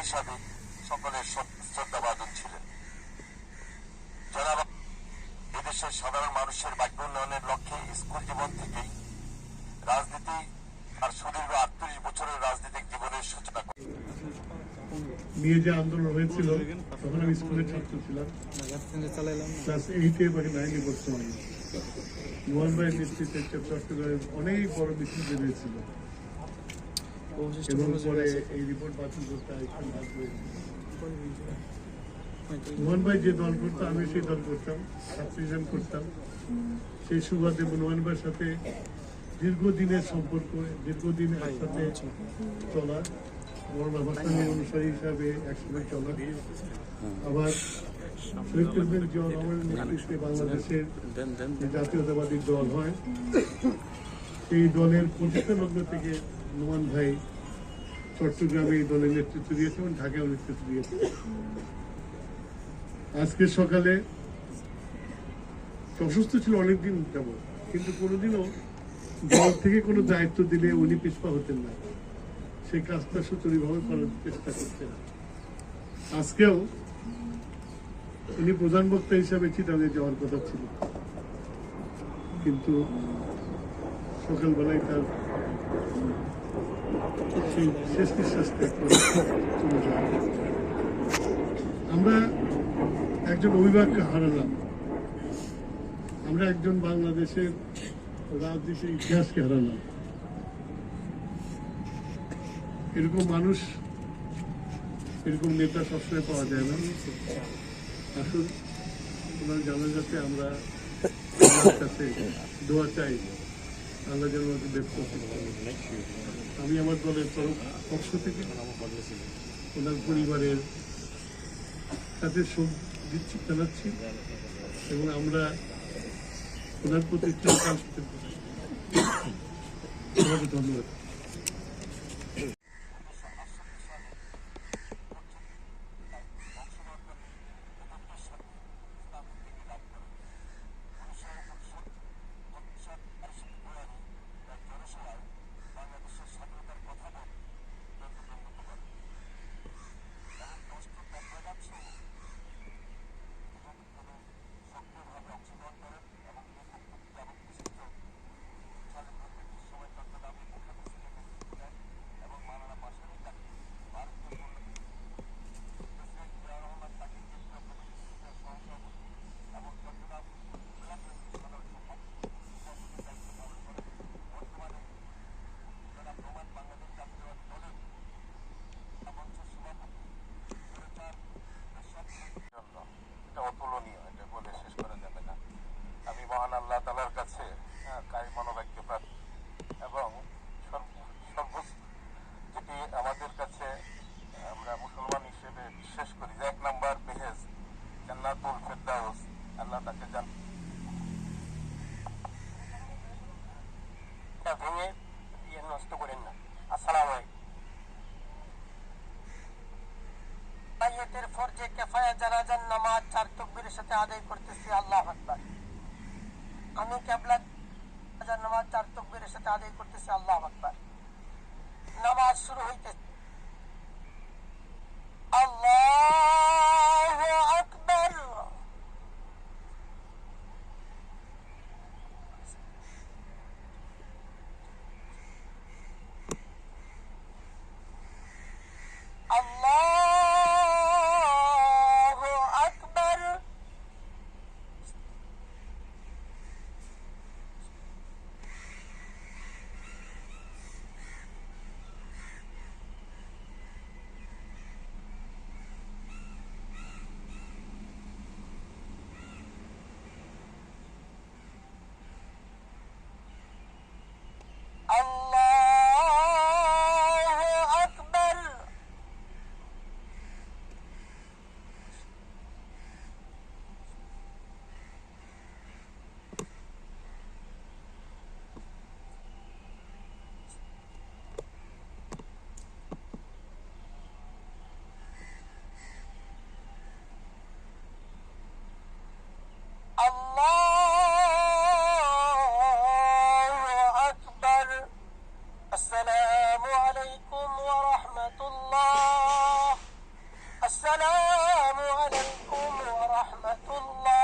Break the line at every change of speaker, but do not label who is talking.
হিসাবে সকলের শ্রদ্ধাভাজন ছিলেন। এদেশের সাধারণ মানুষের বাক্য উন্নয়নের লক্ষ্যে স্কুল জীবন থেকেই রাজনীতি আর সুদীর্ঘ আটত্রিশ বছরের রাজনৈতিক জীবনের সূচনা করেন
নিয়ে যে আন্দোলন হয়েছিল, তখন আমি স্কুলের ছাত্র ছিলাম। ক্লাস মোহন ভাইয়ের নেতৃত্বে চট্টগ্রামে অনেক বড় মিছিল বেরিয়েছিল এই রিপোর্ট বাতিল করতে মোহন ভাই যে দল করতো আমি সেই দল করতাম ছাত্রিজম করতাম। সেই সুবাদে মোহন ভাইয়ের সাথে দীর্ঘদিনের সম্পর্ক দীর্ঘদিন একসাথে চলা মৌলানা ভাসানী অনুসারী হিসাবে চলা। আবার শহীদ নেতৃত্বে বাংলাদেশের জাতীয়তাবাদী দল হয় সেই দলের প্রতিষ্ঠা লগ্ন থেকে নোমান ভাই চট্টগ্রামে এই দলের নেতৃত্ব দিয়েছে এবং ঢাকায় নেতৃত্ব দিয়েছে। আজকে সকালে অসুস্থ ছিল অনেকদিন যাব কিন্তু কোনোদিনও দল থেকে কোনো দায়িত্ব দিলে উনি পিছপা হতেন না। সেই কাজটা সুচরিভাবে করার চেষ্টা করতেন আজকেও উনি প্রধান বক্তা হিসাবে চিটাঙে যাওয়ার কথা ছিল। কিন্তু সকালবেলায় তার আমরা একজন অভিভাবককে হারালাম। আমরা একজন বাংলাদেশের রাজনীতির ইতিহাসকে হারালাম। এরকম মানুষ, এরকম নেতা সবসময় পাওয়া যায় না। আসুন, ওনার জানাজাতে আমরা দোয়া চাই। আল্লাহ যেন ব্যস্ত করতে আমি আমার দলের তরফ পক্ষ থেকে ওনার পরিবারের সাথে শোক দিচ্ছি জানাচ্ছি এবং আমরা ওনার প্রতি ধন্যবাদ
জন্য এটা অতুলনীয় এটা বলে শেষ করা যাবে না আমি মহান আল্লাহ তালার কাছে হ্যাঁ, কারি মনোবাক্য প্রার্থী এবং সর্ব- সর্বোচ্চ যেটি আমাদের কাছে আমরা মুসলমান হিসেবে বিশ্বাস করি যে এক নাম্বার বেহেজ জান্নাতুল ফেরদাউস আল্লাহ তাকে জান
এটা ভেঙে ইয়ে নষ্ট করেন না আসসালাম আলাইকুম যে কেফায়া নামাজ চার সাথে আদায় করতেছি আল্লাহ আকবার আমি কেবলা নামাজ চার তকবীরের সাথে আদায় করতেছি আল্লাহ আকবার ورحمة الله.